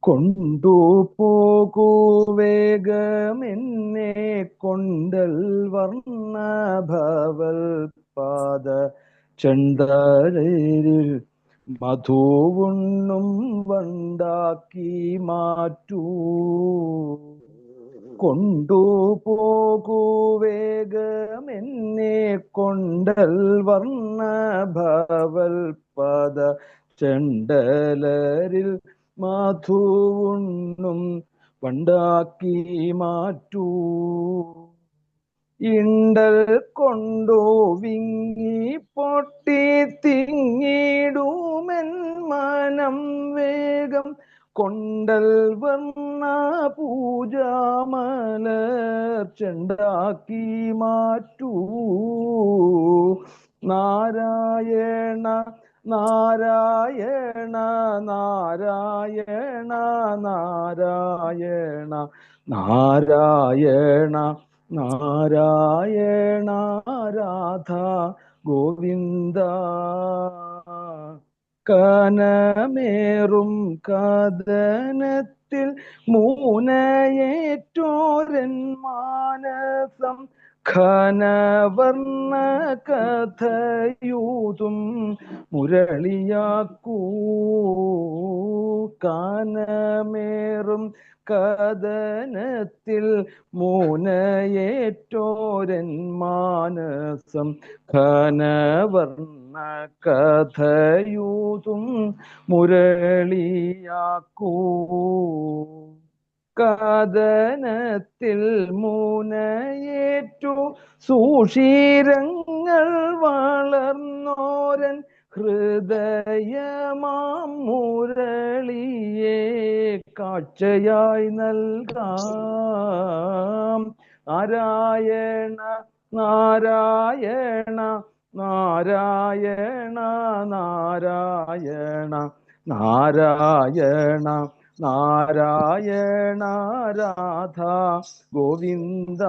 കൊണ്ടുപോകൂ വേഗമെന്നെ കൊണ്ടൽ വർണ ഭവൽ പാദ ചെണ്ടലിൽ മധുവുണ്ണും വണ്ടാക്കി മാറ്റൂ. കൊണ്ടുപോകൂ വേഗമെന്നെ കൊണ്ടൽ വർണ ഭവൽ പദ ചെണ്ടലരിൽ മധുവുണ്ണും വണ്ടാക്കി മാറ്റൂ. ഇണ്ടൽ കൊണ്ടോ വിങ്ങി പൊട്ടി തിങ്ങിടുമെൻ മനം വേഗം. കൊണ്ടൽ വന്ന പൂജാമല ചെണ്ടാക്കി മാറ്റൂ. നാരായണ നാരായണ നാരായണ നാരായണ നാരായണ നാരായണ രാധ ഗോവിന്ദ. കനമേറും കഥനത്തിൽ മൂനയേറ്റോരൻ മാനസം ഘനവർണ കഥയൂതും മുരളിയാക്കൂ. കാനമേറും കഥനത്തിൽ മൂനയേറ്റോരൻ മാനസം. ഘനവർണ കഥയൂതും മുരളിയാക്കൂ. കഥനത്തിൽ മൂനയേറ്റു. സൂഷീരങ്ങൾ വളർന്നോരൻ ഹൃദയമാം മുരളിയെ കാഴ്ചയായി നൽകാം. നാരായണ നാരായണ നാരായണ നാരായണ നാരായണ. നാരായണ രാധ ഗോവിന്ദ.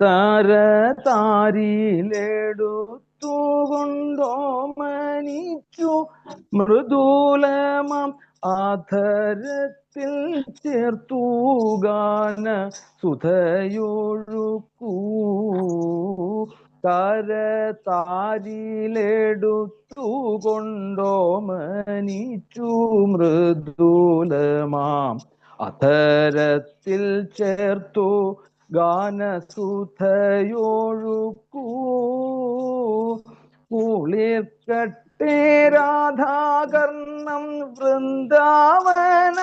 തരതാരിയിലെടുത്തുകൊണ്ടോ മനിച്ചു മൃദുലമം ആധരത്തിൽ ചേർത്തു ഗാന സുധയൊഴുക്കൂ. കരതാരിയിലെടുത്തുകൊണ്ടോ മനിച്ചു മൃദുലമാം. അധരത്തിൽ ചേർത്തു ഗാനസുധയോഴുക്കൂ. കുളിർക്കട്ടെ രാധാകർണം വൃന്ദാവന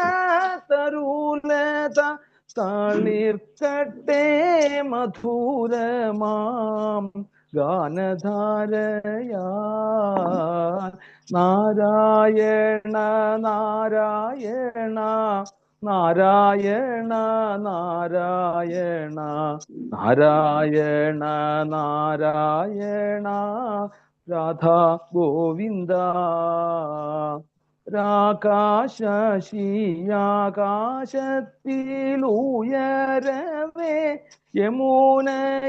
തരുലത തളിർക്കട്ടെ മധുരമാം ഗാനധാരയാ നാരായണ നാരായണ നാരായണ നാരായണ നാരായണ നാരായണ രാധാ ഗോവിന്ദ. രാകാശിയാകാശത്തിലുയരവേ യമുനയാറാകാശത്തിൽ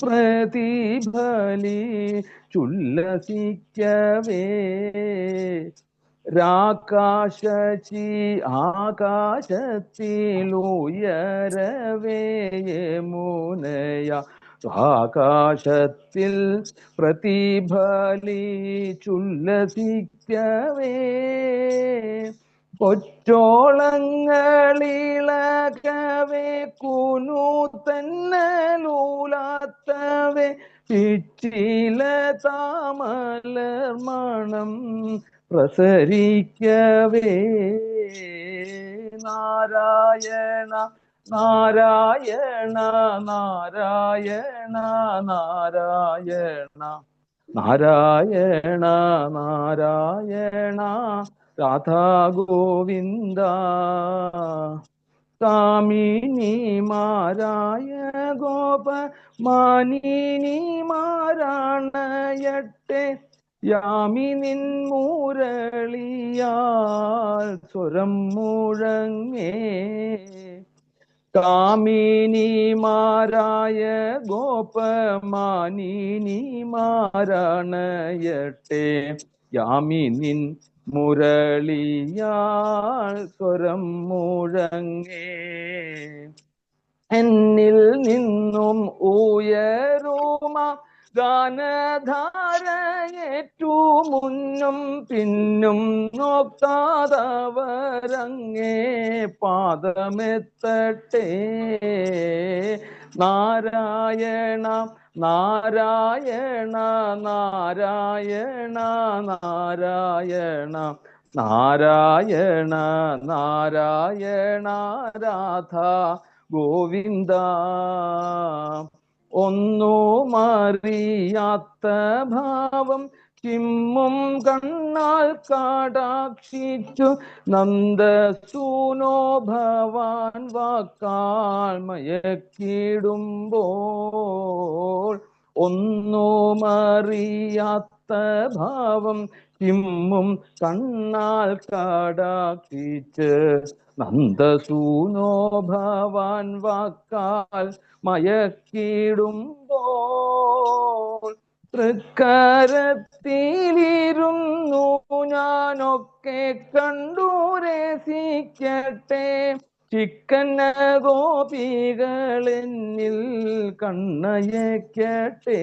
പ്രതിഫലി ചുല്ലസിക്കവേ. രാകാശി ആകാശത്തിലുയരവേ യമുനയ ആകാശത്തിൽ പ്രതിഫലി ചുല്ലസിക്കവേ പൊറ്റോളങ്ങളിളകവേ കുനു തന്നലൂലാത്തവേ പിച്ചില താമലർ മണം പ്രസരിക്കവേ. നാരായണ നാരായണ നാരായണ നാരായണ. നാരായണ നാരായണ രാധാ ഗോവിന്ദ. കാമിനിമാരായ ഗോപ മാനിനി മാനിനിമാരാണയട്ടെ യാമിനിൻ മുരളിയാൽ സ്വരം മുഴങ്ങേ. കാമിനിമാരായ ഗോപമാനിനിമാരണയട്ടെ. യാമിനിൻ മുരളിയാൾ സ്വരം മുഴങ്ങേ. എന്നിൽ നിന്നും ഉയരുമ ഗാനധാരയേറ്റു മുന്നും പിന്നും നോക്കാതവരങ്ങേ പാദമെത്തട്ടെ. നാരായണ നാരായണ നാരായണ നാരായണ നാരായണ നാരായണ രാധ ഗോവിന്ദ. ഒന്നും അറിയാത്ത ഭാവം കിമ്മും കണ്ണാൽ കാടാക്ഷിച്ചു നന്ദസൂനോ ഭവാൻ വാക്കാൽ മയക്കിടുമ്പോൾ ഒന്നും അറിയാത്ത ഭാവം കിമ്മും കണ്ണാൽ കാടാക്കിച്ച് നന്ദസൂനോ ഭവാൻ വാക്കാൽ മയക്കിടുമ്പോൾ തൃക്കരത്തിലിരുന്നു ഞാനൊക്കെ കണ്ടു രസിക്കട്ടെ. ചിക്കന്ന ഗോപികളെന്നിൽ കണ്ണയക്കട്ടെ.